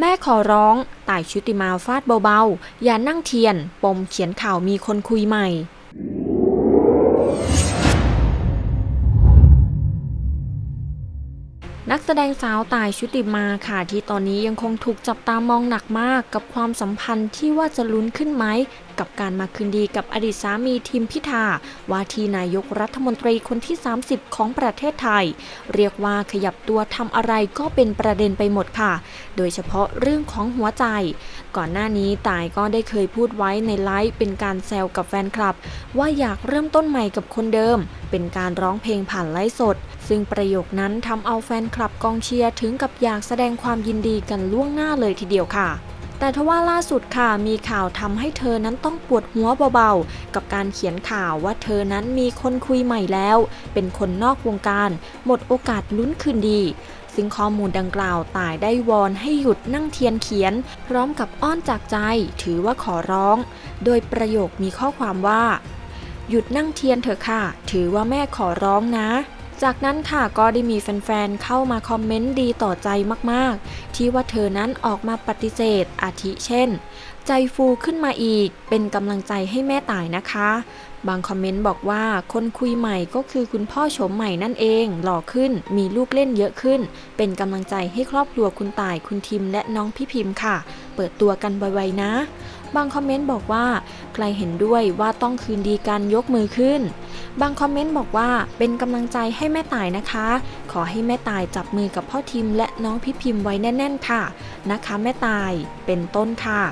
แม่ขอร้อง ต่ายชุติมาฟาดเบาๆ อย่านั่งเทียน ปมเขียนข่าวมีคนคุยใหม่ นักแสดงสาวตายชุติมาค่ะที่ตอนนี้ยังคงถูกจับตามองหนักมากกับความสัมพันธ์ที่ว่าจะลุ้นขึ้นไหม กับการมาคืนดีกับอดีตสามีทิมพิธาว่าที่นายกรัฐมนตรีคนที่ 30 ของประเทศไทย เรียกว่าขยับตัวทำอะไรก็เป็นประเด็นไปหมดค่ะ โดยเฉพาะเรื่องของหัวใจ ก่อนหน้านี้ตายก็ได้เคยพูดไว้ในไลฟ์เป็นการแซวกับแฟนคลับ ว่าอยากเริ่มต้นใหม่กับคนเดิม เป็นการร้องเพลงผ่านไลฟ์สด ซึ่งประโยคนั้นทำเอาแฟนคลับกองเชียร์ถึงกับอยากแสดงความยินดีกันล่วงหน้าเลยทีเดียวค่ะ แต่ทว่าล่าสุดค่ะมีข่าวทำให้เธอนั้นต้องปวดหัวเบาๆ กับการเขียนข่าวว่าเธอนั้นมีคนคุยใหม่แล้ว เป็นคนนอกวงการ หมดโอกาสลุ้นคืนดีซึ่งข้อมูลดังกล่าวตายได้วอนให้หยุดนั่งเทียนเขียน พร้อมกับอ้อนจากใจถือว่าขอร้อง โดยประโยคมีข้อความว่า หยุดนั่งเทียนเถอะค่ะ ถือว่าแม่ขอร้องนะ จากนั้นค่ะก็ได้มีแฟนๆ เข้ามาคอมเมนต์ดีต่อใจมากๆ ที่ว่าเธอนั้นออกมาปฏิเสธอาทิเช่น ใจฟูขึ้นมาอีก เป็นกำลังใจให้แม่ตายนะคะ บางคอมเมนต์บอกว่าคนคุยใหม่ก็คือคุณพ่อโฉมใหม่นั่นเอง หล่อขึ้น มีลูกเล่นเยอะขึ้น เป็นกำลังใจให้ครอบครัวคุณตายคุณทิมและน้องพี่พิมพ์ค่ะ เปิดตัวกันไวๆนะ บางคอมเมนต์บอกว่า ใครเห็นด้วยว่าต้องคืนดีกันยกมือขึ้น บางคอมเมนต์บอกว่าเป็นกำลังใจให้แม่ตายนะคะ ขอให้แม่ตายจับมือกับพ่อทิมและน้องพี่พิมพ์ไว้แน่น ๆ ค่ะ นะคะแม่ตายเป็นต้นค่ะ